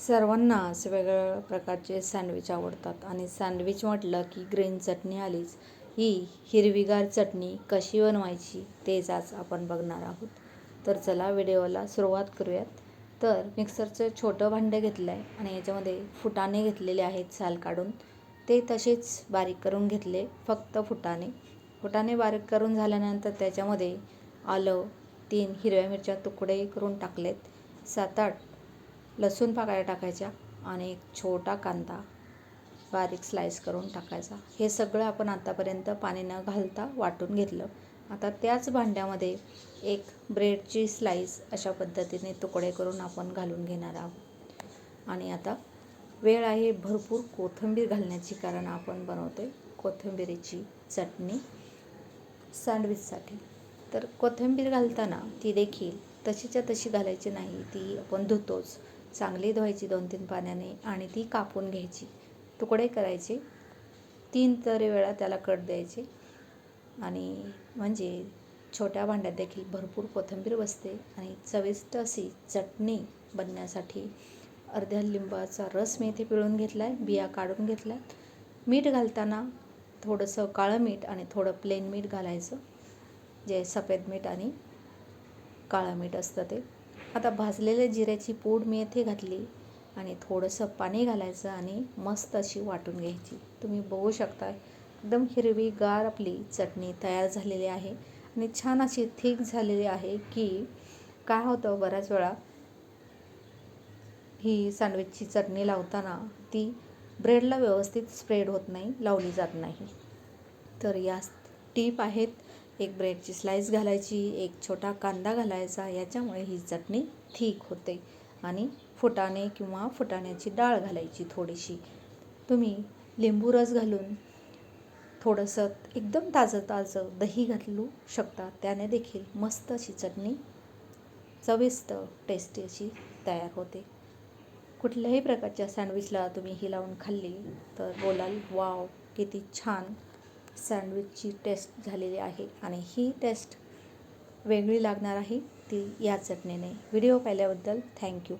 सर्वांनाच वेगवेगळ्या प्रकारचे वेगवेगळ्या प्रकारचे सँडविच आवडतात. आणि सँडविच म्हटलं की ग्रीन चटणी आलीच. ही हिरवीगार चटणी कशी बनवायची तेच आज आपण बघणार आहोत. तर चला व्हिडिओला सुरुवात करूयात. तर मिक्सरचं छोटं भांडं घेतलं आहे आणि याच्यामध्ये फुटाणे घेतलेले आहेत साल काढून. ते तसेच बारीक करून घेतले फक्त फुटाणे. फुटाणे बारीक करून झाल्यानंतर त्याच्यामध्ये आलं तीन हिरव्या मिरच्या तुकडे करून टाकलेत. सात आठ लसूण पाकळ्या टाकायच्या आणि एक छोटा कांदा बारीक स्लाईस करून टाकायचा. हे सगळं आपण आतापर्यंत पाणी न घालता वाटून घेतलं. आता त्याच भांड्यामध्ये एक ब्रेडची स्लाईस अशा पद्धतीने तुकडे करून आपण घालून घेणार आहोत. आणि आता वेळ आहे भरपूर कोथिंबीर घालण्याची कारण आपण बनवतो आहे कोथिंबिरीची चटणी सँडविचसाठी. तर कोथिंबीर घालताना ती देखील तशीच्या तशी घालायची नाही ती आपण धुतोच. चांगली धुवायची दोन तीन पाण्याने आणि ती कापून घ्यायची. तुकडे करायचे. तीन तरी वेळा त्याला कट द्यायचे. आणि म्हणजे छोट्या भांड्यात देखील भरपूर कोथिंबीर बसते आणि चविष्ट अशी चटणी बनण्यासाठी अर्ध्या लिंबाचा रस मी इथे पिळून घेतला आहे बिया काढून घेतल्या मीठ घालताना थोडंसं काळं मीठ आणि थोडं प्लेन मीठ घालायचं. जे सफेद मीठ आणि काळं मीठ असतं ते. आता भाजलेल्या जिऱ्याची पूड मी येथे घातली आणि थोडंसं पाणी घालायचं आणि मस्त अशी वाटून घ्यायची. तुम्ही बघू शकता एकदम हिरवीगार आपली चटणी तयार झालेली आहे आणि छान अशी थिक झालेली आहे की काय होतं बऱ्याच वेळा ही सँडविचची चटणी लावताना ती ब्रेडला व्यवस्थित स्प्रेड होत नाही लावली जात नाही. तर या टीप आहेत एक ब्रेडची स्लाईस घालायची एक छोटा कांदा घालायचा याच्यामुळे ही चटणी थिक होते. आणि फुटाणे किंवा फुटाण्याची डाळ घालायची थोडीशी. तुम्ही लिंबू रस घालून थोडंसं एकदम ताजं ताजं दही घालू शकता. त्याने देखील मस्त अशी चटणी चविष्ट टेस्टी अशी तयार होते. कुठल्याही प्रकारच्या सँडविचला तुम्ही ही लावून खाल्ली तर बोलाल वाव किती छान. सँडविचची टेस्ट झालेली आहे आणि ही टेस्ट वेगळी लागणार आहे ती या चटणीने. व्हिडिओ पाहिल्याबद्दल थँक्यू.